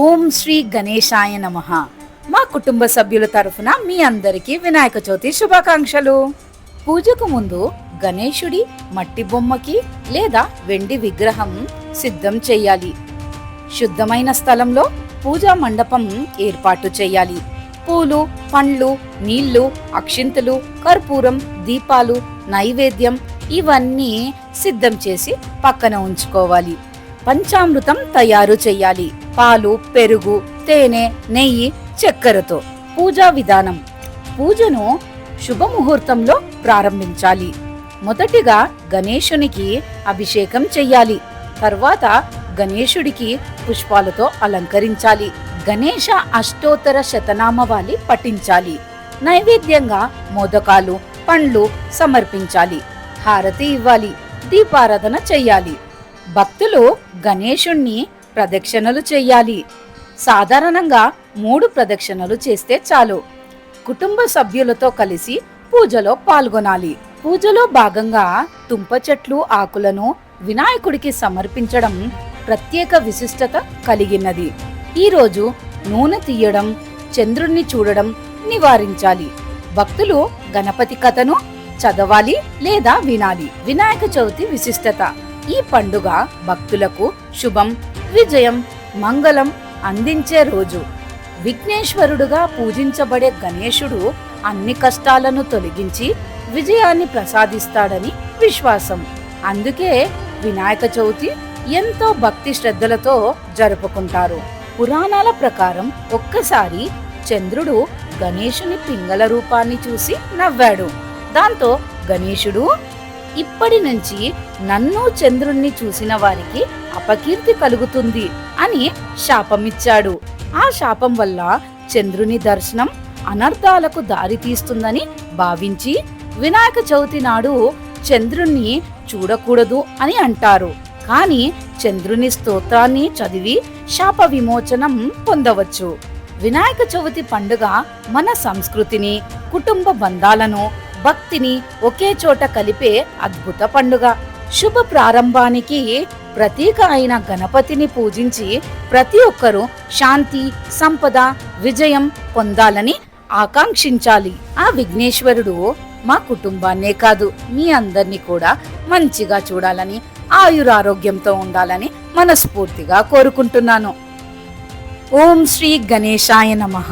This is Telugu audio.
ఓం శ్రీ గణేశాయ నమ. మా కుటుంబ సభ్యుల తరఫున మీ అందరికీ వినాయక చవితి శుభాకాంక్షలు. పూజకు ముందు గణేశుడి మట్టి బొమ్మకి లేదా వెండి విగ్రహం సిద్ధం చేయాలి. శుద్ధమైన స్థలంలో పూజా మండపం ఏర్పాటు చేయాలి. పూలు పండ్లు నీళ్ళు అక్షింతలు కర్పూరం దీపాలు నైవేద్యం ఇవన్నీ సిద్ధం చేసి పక్కన ఉంచుకోవాలి. పంచామృతం తయారు చేయాలి పాలు పెరుగు తేనె నెయ్యి చక్కెరతో. పూజా విధానం. పూజను శుభముహూర్తంలో ప్రారంభించాలి. మొదటిగా గణేశునికి అభిషేకం చెయ్యాలి. తర్వాత గణేశుడికి పుష్పాలతో అలంకరించాలి. గణేశ అష్టోత్తర శతనామవాలి పఠించాలి. నైవేద్యంగా మోదకాలు పండ్లు సమర్పించాలి. హారతి ఇవ్వాలి. దీపారాధన చెయ్యాలి. భక్తులు గణేశుణ్ణి ప్రదక్షిణలు చేయాలి సాధారణంగా మూడు ప్రదక్షిణలు చేస్తే చాలు. కుటుంబ సభ్యులతో కలిసి పూజలో పాల్గొనాలి. పూజలో భాగంగా తుంప చెట్లు ఆకులను వినాయకుడికి సమర్పించడం ప్రత్యేక విశిష్టత కలిగినది. ఈరోజు నూనె తీయడం చంద్రుణ్ణి చూడడం నివారించాలి. భక్తులు గణపతి కథను చదవాలి లేదా వినాలి. వినాయక చవితి విశిష్టత. ఈ పండుగ భక్తులకు శుభం విజయం మంగళం అందించే రోజు. విఘ్నేశ్వరుడుగా పూజించబడే గణేశుడు అన్ని కష్టాలను తొలగించి విజయాన్ని ప్రసాదిస్తాడని విశ్వాసం. అందుకే వినాయక చవితి ఎంతో భక్తి శ్రద్ధలతో జరుపుకుంటారు. పురాణాల ప్రకారం ఒక్కసారి చంద్రుడు గణేశుని పింగళ రూపాన్ని చూసి నవ్వాడు. దాంతో గణేశుడు ఇప్పటి నుంచి నన్ను చంద్రుణ్ణి చూసిన వారికి అపకీర్తి కలుగుతుంది అని శాపమిచ్చాడు. ఆ శాపం వల్ల చంద్రుని దర్శనం అనర్థాలకు దారితీస్తుందని భావించి వినాయక చవితి నాడు చంద్రుణ్ణి చూడకూడదు అని అంటారు. కానీ చంద్రుని స్తోత్రాన్ని చదివి శాప విమోచనం పొందవచ్చు. వినాయక చవితి పండుగ మన సంస్కృతిని కుటుంబ బంధాలను భక్తిని ఒకే చోట కలిపే అద్భుత పండుగ. శుభ ప్రారంభానికి ప్రతీక అయిన గణపతిని పూజించి ప్రతి ఒక్కరూ శాంతి సంపద విజయం పొందాలని ఆకాంక్షించాలి. ఆ విఘ్నేశ్వరుడు మా కుటుంబాన్నే కాదు మీ అందరినీ కూడా మంచిగా చూడాలని ఆయురారోగ్యంతో ఉండాలని మనస్ఫూర్తిగా కోరుకుంటున్నాను. ఓం శ్రీ గణేశాయ నమః.